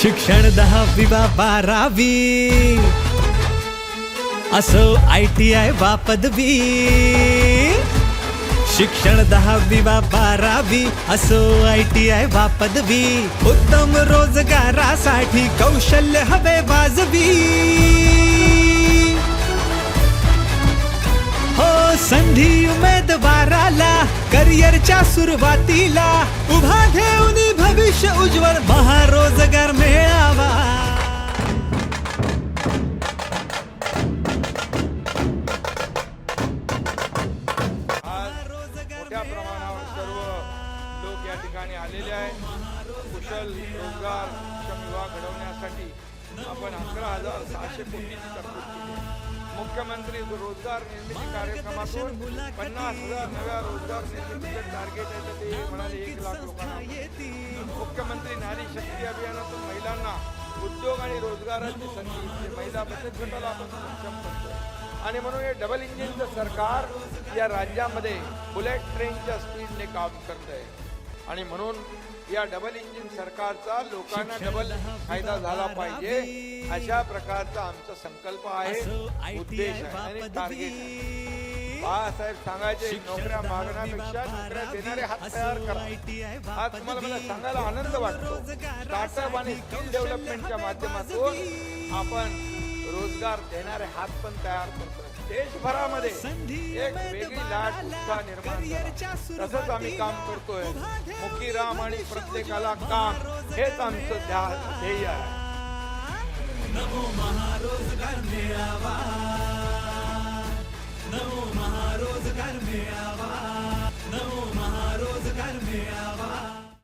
शिक्षण दहावी वा बारावी. असो आय टी आय वा पदवी शिक्षण दहावी वा बारावी. असो आय टी आय वा पदवी उत्तम रोजगारासाठी कौशल्य हवे वाजवी. हो संधी उमेदवाराला करिअरच्या सुरुवातीला उभा घेऊन भविष्य उज्ज्वल महारोजगार मेळावा. मोठ्या प्रमाणावर सर्व लोक या ठिकाणी आलेले आहेत. कुशल रोजगार सक्षम घडवण्यासाठी आपण अकरा हजार सहाशे कोटीची तरतूद केली. मुख्यमंत्री रोजगार निर्मिती कार्यक्रमातून पन्नास हजार नव्या रोजगार निर्मितीचं टार्गेट आहे. तर ते म्हणाले एक लाख लोकांना मुख्यमंत्री नारी शक्ती अभियानातून महिलांना उद्योग आणि रोजगाराची संधी म्हणजे महिला बचत गटाला आपण सक्षम करतोय. आणि म्हणून हे डबल इंजिनचं सरकार या राज्यामध्ये बुलेट ट्रेनच्या स्पीडने काम करत आहे आणि म्हणून या डबल इंजिन सरकारचा लोकांना डबल फायदा झाला पाहिजे. अशा प्रकारचा आमचा संकल्प आहे. उद्देश आहे. आणि टार्गेट आहे. बाळासाहेब सांगायचे नोकऱ्या मागण्यापेक्षा नोकऱ्या देणारे हात तयार करा. हा तुम्हाला मला सांगायला आनंद वाटतो. स्टार्टअप आणि स्किल डेव्हलपमेंटच्या माध्यमातून आपण रोजगार देणारे हात पण तयार करतोय देशभरामध्ये एक वेगळी लाट उत्साह निर्माण. तसंच आम्ही काम करतोय. मुकीराम आणि प्रत्येकाला काम. हेच आमचं ध्या- ध्येय आहे. Garmeava